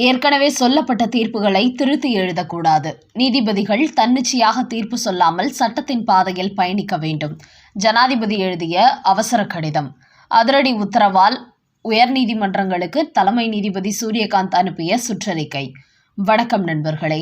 ஏற்கனவே சொல்லப்பட்ட தீர்ப்புகளை திருத்தி எழுதக்கூடாது. நீதிபதிகள் தன்னிச்சையாக தீர்ப்பு சொல்லாமல் சட்டத்தின் பாதையில் பயணிக்க வேண்டும். ஜனாதிபதி எழுதிய அவசர கடிதம். அதிரடி உத்தரவால் உயர்நீதிமன்றங்களுக்கு தலைமை நீதிபதி சூரியகாந்த் அனுப்பிய சுற்றறிக்கை. வணக்கம் நண்பர்களே.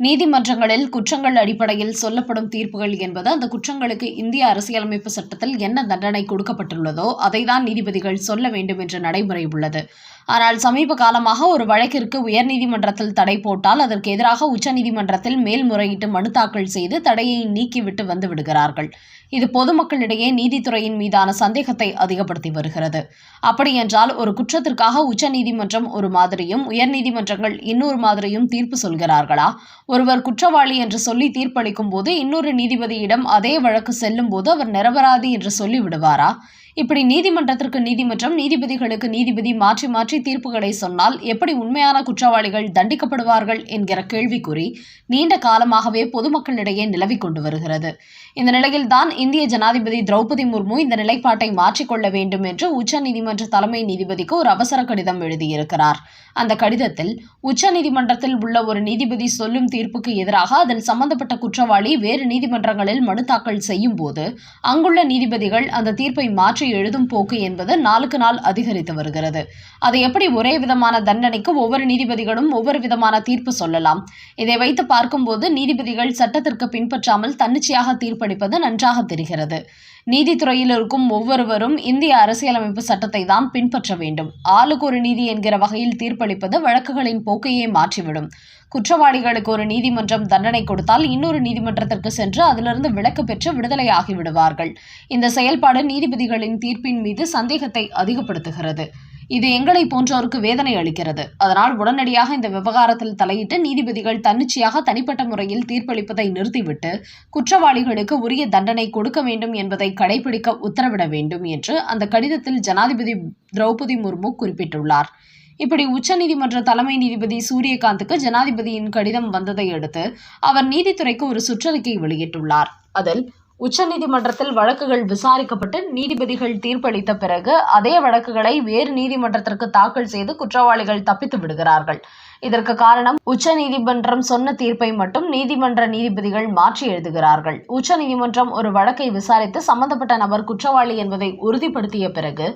நீதிமன்றங்களில் குற்றங்கள் அடிப்படையில் சொல்லப்படும் தீர்ப்புகள் என்பது அந்த குற்றங்களுக்கு இந்திய அரசியலமைப்பு சட்டத்தில் என்ன தண்டனை கொடுக்கப்பட்டுள்ளதோ அதைதான் நீதிபதிகள் சொல்ல வேண்டும் என்ற நடைமுறை உள்ளது. ஆனால் சமீப காலமாக ஒரு வழக்கிற்கு உயர்நீதிமன்றத்தில் தடை போட்டால் அதற்கு எதிராக உச்சநீதிமன்றத்தில் மேல்முறையீட்டு மனு தாக்கல் செய்து தடையை நீக்கிவிட்டு வந்து விடுகிறார்கள். இது பொதுமக்களிடையே நீதித்துறையின் மீதான சந்தேகத்தை அதிகப்படுத்தி வருகிறது. அப்படியென்றால் ஒரு குற்றத்திற்காக உச்சநீதிமன்றம் ஒரு மாதிரியும் உயர்நீதிமன்றங்கள் இன்னொரு மாதிரியும் தீர்ப்பு சொல்கிறார்களா? ஒருவர் குற்றவாளி என்று சொல்லி தீர்ப்பளிக்கும் போது இன்னொரு நீதிபதியிடம் அதே வழக்கு செல்லும் போது அவர் நிரபராதி என்று சொல்லி விடுவாரா? இப்படி நீதிமன்றத்திற்கு நீதிமன்றம் நீதிபதிகளுக்கு நீதிபதி மாற்றி மாற்றி தீர்ப்புகளை சொன்னால் எப்படி உண்மையான குற்றவாளிகள் தண்டிக்கப்படுவார்கள் என்கிற கேள்விக்குறி நீண்ட காலமாகவே பொதுமக்களிடையே நிலவிக் கொண்டு வருகிறது. இந்த நிலையில்தான் இந்திய ஜனாதிபதி திரௌபதி முர்மு இந்த நிலைப்பாட்டை மாற்றிக்கொள்ள வேண்டும் என்று உச்சநீதிமன்ற தலைமை நீதிபதிக்கு ஒரு அவசர கடிதம் எழுதியிருக்கிறார். அந்த கடிதத்தில் உச்சநீதிமன்றத்தில் உள்ள ஒரு நீதிபதி சொல்லும் தீர்ப்புக்கு எதிராக அதில் சம்பந்தப்பட்ட குற்றவாளி வேறு நீதிமன்றங்களில் மனு தாக்கல் செய்யும் போது அங்குள்ள நீதிபதிகள் அந்த தீர்ப்பை மாற்றி எழுதும் போக்கு என்பது நாளுக்கு நாள் அதிகரித்து வருகிறது. அது எப்படி ஒரே விதமான தண்டனைக்கு ஒவ்வொரு நீதிபதிகளும் ஒவ்வொரு விதமான தீர்ப்பு சொல்லலாம்? இதை வைத்து பார்க்கும்போது நீதிபதிகள் சட்டத்திற்கு பின்பற்றாமல் தன்னிச்சையாக தீர்ப்பளிப்பது நன்றாக தெரிகிறது. நீதித்துறையில் இருக்கும் ஒவ்வொருவரும் இந்திய அரசியலமைப்பு சட்டத்தை தான் பின்பற்ற வேண்டும். ஆளுக்கு ஒரு நீதி என்கிற வகையில் தீர்ப்பளிப்பது வழக்குகளின் போக்கையே மாற்றிவிடும். குற்றவாளிகளுக்கு ஒரு நீதிமன்றம் தண்டனை கொடுத்தால் இன்னொரு நீதிமன்றத்திற்கு சென்று அதிலிருந்து விலக்கு பெற்று விடுதலை ஆகிவிடுவார்கள் இந்த செயல்பாடு நீதிபதிகளின் தீர்ப்பின் மீது சந்தேகத்தை அதிகப்படுத்துகிறது. இது எங்களை போன்றோருக்கு வேதனை அளிக்கிறது. அதனால் உடனடியாக இந்த விவகாரத்தில் தலையிட்டு நீதிபதிகள் தன்னிச்சையாக தனிப்பட்ட முறையில் தீர்ப்பளிப்பதை நிறுத்திவிட்டு குற்றவாளிகளுக்கு உரிய தண்டனை கொடுக்க வேண்டும் என்பதை கடைபிடிக்க உத்தரவிட வேண்டும் என்று அந்த கடிதத்தில் ஜனாதிபதி திரௌபதி முர்மு குறிப்பிட்டுள்ளார். இப்படி உச்சநீதிமன்ற தலைமை நீதிபதி சூரியகாந்துக்கு ஜனாதிபதியின் கடிதம் வந்ததை அடுத்து அவர் நீதித்துறைக்கு ஒரு சுற்றறிக்கை வெளியிட்டுள்ளார். அதில் உச்சநீதிமன்றத்தில் வழக்குகள் விசாரிக்கப்பட்டு நீதிபதிகள் தீர்ப்பளித்த பிறகு அதே வழக்குகளை வேறு நீதிமன்றத்திற்கு தாக்கல் செய்து குற்றவாளிகள் தப்பித்து விடுகிறார்கள். இதற்கு காரணம் உச்ச நீதிமன்றம் சொன்ன தீர்ப்பை மட்டும் நீதிமன்ற நீதிபதிகள் மாற்றி எழுதுகிறார்கள். உச்ச நீதிமன்றம் ஒரு வழக்கை விசாரித்து சம்பந்தப்பட்ட நபர் குற்றவாளி என்பதை உறுதிப்படுத்திய பிறகு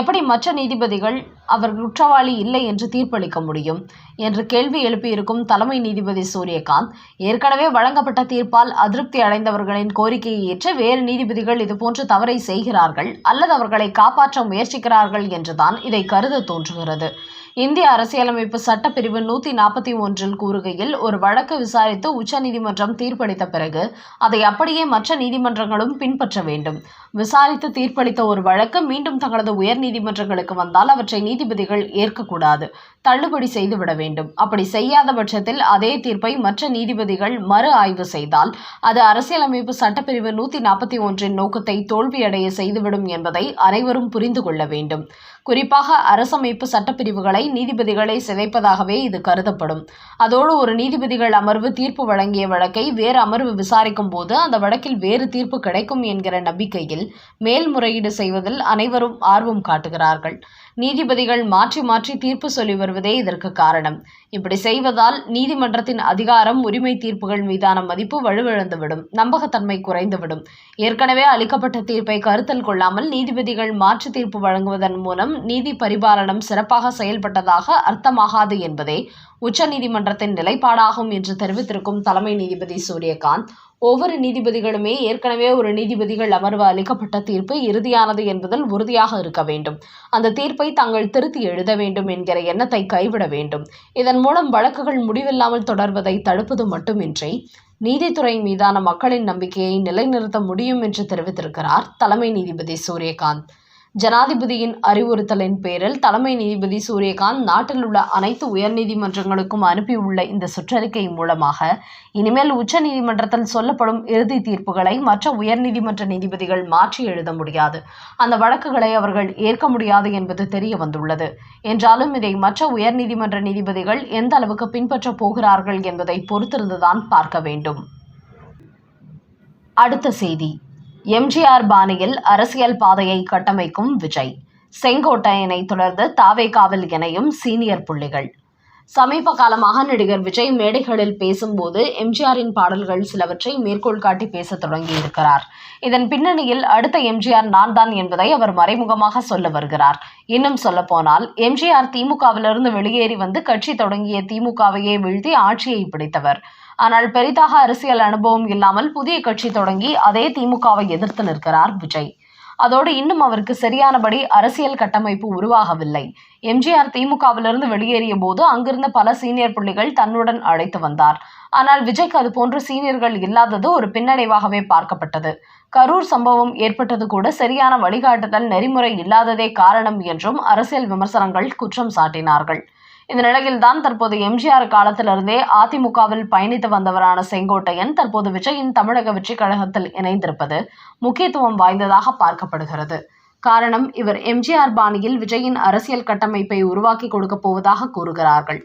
எப்படி மற்ற நீதிபதிகள் அவர் குற்றவாளி இல்லை என்று தீர்ப்பளிக்க முடியும் என்று கேள்வி எழுப்பியிருக்கும் தலைமை நீதிபதி சூரியகாந்த் ஏற்கனவே வழங்கப்பட்ட தீர்ப்பால் அதிருப்தி அடைந்தவர்களின் கோரிக்கையை ஏற்று வேறு நீதிபதிகள் இதுபோன்று தவறை செய்கிறார்கள் அல்லது அவர்களை காப்பாற்ற முயற்சிக்கிறார்கள் என்றுதான் இதை கருத தோன்றுகிறது. இந்திய அரசியலமைப்பு சட்டப்பிரிவு நூத்தி நாற்பத்தி ஒன்றில் கூறுகையில் ஒரு வழக்கு விசாரித்து உச்சநீதிமன்றம் தீர்ப்பளித்த பிறகு அதை அப்படியே மற்ற நீதிமன்றங்களும் பின்பற்ற வேண்டும். விசாரித்து தீர்ப்பளித்த ஒரு வழக்கு மீண்டும் தங்களது உயர் நீதிமன்றங்களுக்கு வந்தால் அவற்றை நீதிபதிகள் ஏற்கக்கூடாது. தள்ளுபடி செய்துவிட வேண்டும். அப்படி செய்யாத பட்சத்தில் அதே தீர்ப்பை மற்ற நீதிபதிகள் மறு ஆய்வு செய்தால் அது அரசியலமைப்பு சட்டப்பிரிவு நூத்தி நாற்பத்தி ஒன்றின் நோக்கத்தை தோல்வியடைய செய்துவிடும் என்பதை அனைவரும் புரிந்து கொள்ள வேண்டும். குறிப்பாக அரசமைப்பு சட்டப்பிரிவுகளை நீதிபதிகளை சிதைப்பதாகவே இது கருதப்படும். அதோடு ஒரு நீதிபதிகள் அமர்வு தீர்ப்பு வழங்கிய வழக்கை வேறு அமர்வு விசாரிக்கும் போது அந்த வழக்கில் வேறு தீர்ப்பு கிடைக்கும் என்கிற நம்பிக்கையில் மேல்முறையீடு செய்வதில் அனைவரும் ஆர்வம் காட்டுகிறார்கள். நீதிபதிகள் மாற்றி மாற்றி தீர்ப்பு சொல்லி வருவதே இதற்கு காரணம். இப்படி செய்வதால் நீதிமன்றத்தின் அதிகாரம் உரிமை தீர்ப்புகள் மீதான மதிப்பு வலுவிழந்துவிடும். நம்பகத்தன்மை குறைந்துவிடும். ஏற்கனவே அளிக்கப்பட்ட தீர்ப்பை கருத்தில் கொள்ளாமல் நீதிபதிகள் மாற்று தீர்ப்பு வழங்குவதன் மூலம் நீதி பரிபாலனம் சிறப்பாக செயல்பட்டதாக அர்த்தமாகாது என்பதே உச்சநீதிமன்றத்தின் நிலைப்பாடாகும் என்று தெரிவித்திருக்கும் தலைமை நீதிபதி சூரியகாந்த். ஒவ்வொரு நீதிபதிகளுமே ஏற்கனவே ஒரு நீதிபதிகள் அமர்வு அளிக்கப்பட்ட தீர்ப்பு இறுதியானது என்பதில் உறுதியாக இருக்க வேண்டும். அந்த தீர்ப்பை தாங்கள் திருத்தி எழுத வேண்டும் என்கிற எண்ணத்தை கைவிட வேண்டும். இதன் மூலம் வழக்குகள் முடிவில்லாமல் தொடர்வதை தடுப்பது மட்டுமின்றி நீதித்துறை மீதான மக்களின் நம்பிக்கையை நிலைநிறுத்த முடியும் என்று தெரிவித்திருக்கிறார் தலைமை நீதிபதி சூரியகாந்த். ஜனாதிபதியின் அறிவுறுத்தலின் பேரில் தலைமை நீதிபதி சூரியகாந்த் நாட்டில் உள்ள அனைத்து உயர்நீதிமன்றங்களுக்கும் அனுப்பியுள்ள இந்த சுற்றறிக்கை மூலமாக இனிமேல் உச்ச நீதிமன்றத்தில் சொல்லப்படும் இறுதி தீர்ப்புகளை மற்ற உயர்நீதிமன்ற நீதிபதிகள் மாற்றி எழுத முடியாது. அந்த வழக்குகளை அவர்கள் ஏற்க முடியாது என்பது தெரிய வந்துள்ளது. என்றாலும் இதை மற்ற உயர்நீதிமன்ற நீதிபதிகள் எந்த அளவுக்கு பின்பற்றப் போகிறார்கள் என்பதை பொறுத்திருந்துதான் பார்க்க வேண்டும். அடுத்த செய்தி. எம்ஜிஆர் பாணியில் அரசியல் பாதையை கட்டமைக்கும் விஜய். செங்கோட்டையனை தொடர்ந்து தாவேகாவில் இணையும் சீனியர் புள்ளிகள். சமீப காலமாக நடிகர் விஜய் மேடைகளில் பேசும்போது எம்ஜிஆரின் பாடல்கள் சிலவற்றை மேற்கோள் காட்டி பேசத் தொடங்கியிருக்கிறார். இதன் பின்னணியில் அடுத்த எம்ஜிஆர் நான் தான் என்பதை அவர் மறைமுகமாக சொல்ல வருகிறார். இன்னும் சொல்லப்போனால் எம்ஜிஆர் திமுகவிலிருந்து வெளியேறி வந்து கட்சி தொடங்கிய திமுகவையே வீழ்த்தி ஆட்சியை பிடித்தவர். ஆனால் பெரிதாக அரசியல் அனுபவம் இல்லாமல் புதிய கட்சி தொடங்கி அதே திமுகவை எதிர்த்து நிற்கிறார் விஜய். அதோடு இன்னும் அவருக்கு சரியானபடி அரசியல் கட்டமைப்பு உருவாகவில்லை. எம்ஜிஆர் திமுகவிலிருந்து வெளியேறிய போது அங்கிருந்த பல சீனியர் புள்ளிகள் தன்னுடன் அழைத்து வந்தார். ஆனால் விஜய்க்கு அது போன்ற சீனியர்கள் இல்லாதது ஒரு பின்னடைவாகவே பார்க்கப்பட்டது. கரூர் சம்பவம் ஏற்பட்டது கூட சரியான வழிகாட்டுதல் நெறிமுறை இல்லாததே காரணம் என்றும் அரசியல் விமர்சனங்கள் குற்றம் சாட்டினார்கள். இந்த நிலையில்தான் தற்போது எம்ஜிஆர் காலத்திலிருந்தே அதிமுகவில் பயணித்து வந்தவரான செங்கோட்டையன் தற்போது விஜயின் தமிழக வெற்றி கழகத்தில் இணைந்திருப்பது முக்கியத்துவம் வாய்ந்ததாக பார்க்கப்படுகிறது. காரணம் இவர் எம்ஜிஆர் பாணியில் விஜயின் அரசியல் கட்டமைப்பை உருவாக்கி கொடுக்கப் போவதாக கூறுகிறார்கள்.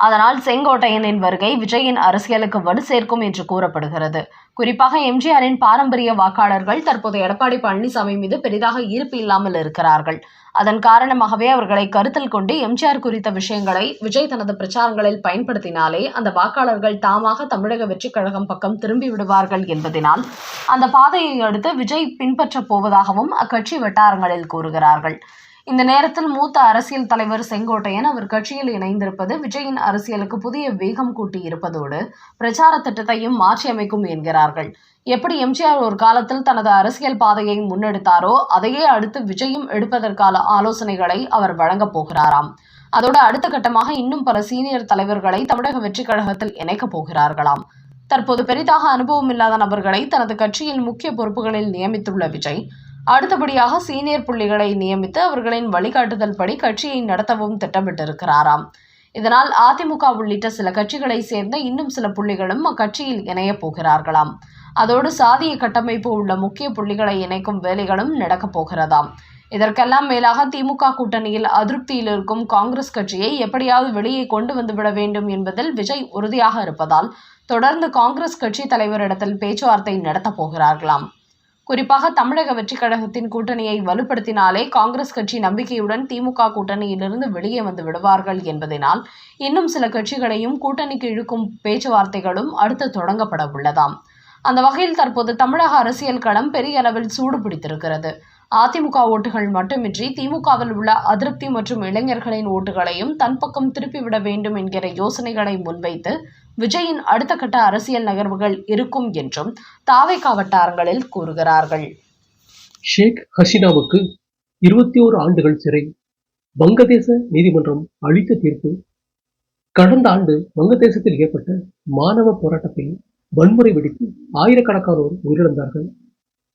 அதனால் செங்கோட்டையனின் வருகை விஜயின் அரசியலுக்கு வலு சேர்க்கும் என்று கூறப்படுகிறது. குறிப்பாக எம்ஜிஆரின் பாரம்பரிய வாக்காளர்கள் தற்போது எடப்பாடி பழனிசாமி மீது பெரிதாக ஈர்ப்பு இல்லாமல் இருக்கிறார்கள். அதன் காரணமாகவே அவர்களை கருத்தில் கொண்டு எம்ஜிஆர் குறித்த விஷயங்களை விஜய் தனது பிரச்சாரங்களில் பயன்படுத்தினாலே அந்த வாக்காளர்கள் தாமாக தமிழக வெற்றிக் கழகம் பக்கம் திரும்பி விடுவார்கள் என்பதனால் அந்த பாதையை அடுத்து விஜய் பின்பற்றப் போவதாகவும் அக்கட்சி வட்டாரங்களில் கூறுகிறார்கள். இந்த நேரத்தில் மூத்த அரசியல் தலைவர் செங்கோட்டையன் அவர் கட்சியில் இணைந்திருப்பது விஜயின் அரசியலுக்கு புதிய வேகம் கூட்டி இருப்பதோடு பிரச்சார திட்டத்தையும் மாற்றியமைக்கும் என்கிறார்கள். எப்படி எம்ஜிஆர் ஒரு காலத்தில் தனது அரசியல் பாதையை முன்னெடுத்தாரோ அதையே அடுத்து விஜயும் எடுப்பதற்கான ஆலோசனைகளை அவர் வழங்கப் போகிறாராம். அதோடு அடுத்த கட்டமாக இன்னும் பல சீனியர் தலைவர்களை தமிழக வெற்றிக் கழகத்தில் இணைக்கப் போகிறார்களாம். தற்போது பெரிதாக அனுபவம் இல்லாத நபர்களை தனது கட்சியின் முக்கிய பொறுப்புகளில் நியமித்துள்ள விஜய் அடுத்தபடியாக சீனியர் புள்ளிகளை நியமித்து அவர்களின் வழிகாட்டுதல் படி கட்சியை நடத்தவும் திட்டமிட்டிருக்கிறாராம். இதனால் அதிமுக உள்ளிட்ட சில கட்சிகளை சேர்ந்த இன்னும் சில புள்ளிகளும் அக்கட்சியில் இணையப் போகிறார்களாம். அதோடு சாதிய கட்டமைப்பு உள்ள முக்கிய புள்ளிகளை இணைக்கும் வேலைகளும் நடக்கப் போகிறதாம். இதற்கெல்லாம் மேலாக திமுக கூட்டணியில் அதிருப்தியில் இருக்கும் காங்கிரஸ் கட்சியை எப்படியாவது வெளியே கொண்டு வந்துவிட வேண்டும் என்பதில் விஜய் உறுதியாக இருப்பதால் தொடர்ந்து காங்கிரஸ் கட்சி தலைவரிடத்தில் பேச்சுவார்த்தை நடத்தப் போகிறார்களாம். குறிப்பாக தமிழக வெற்றிக் கழகத்தின் கூட்டணியை வலுப்படுத்தினாலே காங்கிரஸ் கட்சி நம்பிக்கையுடன் திமுக கூட்டணியிலிருந்து வெளியே வந்து விடுவார்கள் என்பதனால் இன்னும் சில கட்சிகளையும் கூட்டணிக்கு இழுக்கும் பேச்சுவார்த்தைகளும் அடுத்து தொடங்கப்பட உள்ளதாம். அந்த வகையில் தற்போது தமிழக அரசியல் களம் பெரிய அளவில் சூடு பிடித்திருக்கிறது. அதிமுக ஓட்டுகள் மட்டுமின்றி திமுகவில் உள்ள அதிருப்தி மற்றும் இளைஞர்களின் ஓட்டுகளையும் தன் பக்கம் திருப்பிவிட வேண்டும் என்கிற யோசனைகளை முன்வைத்து விஜயின் அடுத்த கட்ட அரசியல் நகர்வுகள் இருக்கும் என்றும் தாவேகா வட்டாரங்களில் கூறுகிறார்கள். ஷேக் ஹசீனாவுக்கு இருபத்தி ஓரு ஆண்டுகள் சிறை. வங்கதேச நீதிமன்றம் அளித்த தீர்ப்பு. கடந்த ஆண்டு வங்கதேசத்தில் ஏற்பட்ட மாணவ போராட்டத்தில் வன்முறை வெடித்து ஆயிரக்கணக்கானோர் உயிரிழந்தார்கள்.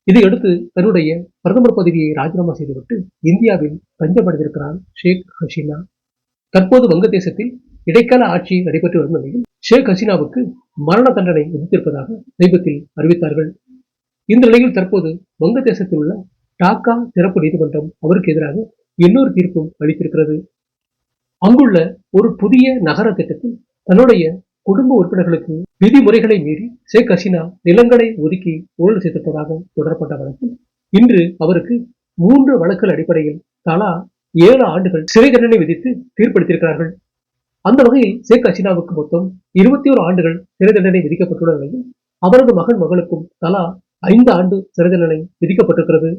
இதையடுத்து தன்னுடைய பிரதமர் பதவியை ராஜினாமா செய்துவிட்டு இந்தியாவில் தஞ்சமடைந்திருக்கிறார் ஷேக் ஹசீனா. தற்போது வங்கதேசத்தில் இடைக்கால ஆட்சி நடைபெற்று வரும் நிலையில் ஷேக் ஹசீனாவுக்கு மரண தண்டனை விதித்திருப்பதாக சமீபத்தில் அறிவித்தார்கள். இந்த நிலையில் தற்போது வங்கதேசத்தில் உள்ள டாக்கா சிறப்பு நீதிமன்றம் அவருக்கு எதிராக இன்னொரு தீர்ப்பும் அளித்திருக்கிறது. அங்குள்ள ஒரு புதிய நகர திட்டத்தில் தன்னுடைய குடும்ப உறுப்பினர்களுக்கு விதிமுறைகளை மீறி ஷேக் ஹசீனா நிலங்களை ஒதுக்கி ஊழல் செய்திருப்பதாக தொடரப்பட்ட வழக்கில் இன்று அவருக்கு மூன்று வழக்குகள் அடிப்படையில் தலா ஏழு ஆண்டுகள் சிறை தண்டனை விதித்து தீர்ப்பளித்திருக்கிறார்கள். அந்த வகையில் ஷேக் ஹசீனாவுக்கு மொத்தம் இருபத்தி ஓரு ஆண்டுகள் சிறை தண்டனை விதிக்கப்பட்டுள்ள நிலையில் அவரது மகன் மகளுக்கும் தலா ஐந்து ஆண்டு சிறை தண்டனை விதிக்கப்பட்டிருக்கிறது.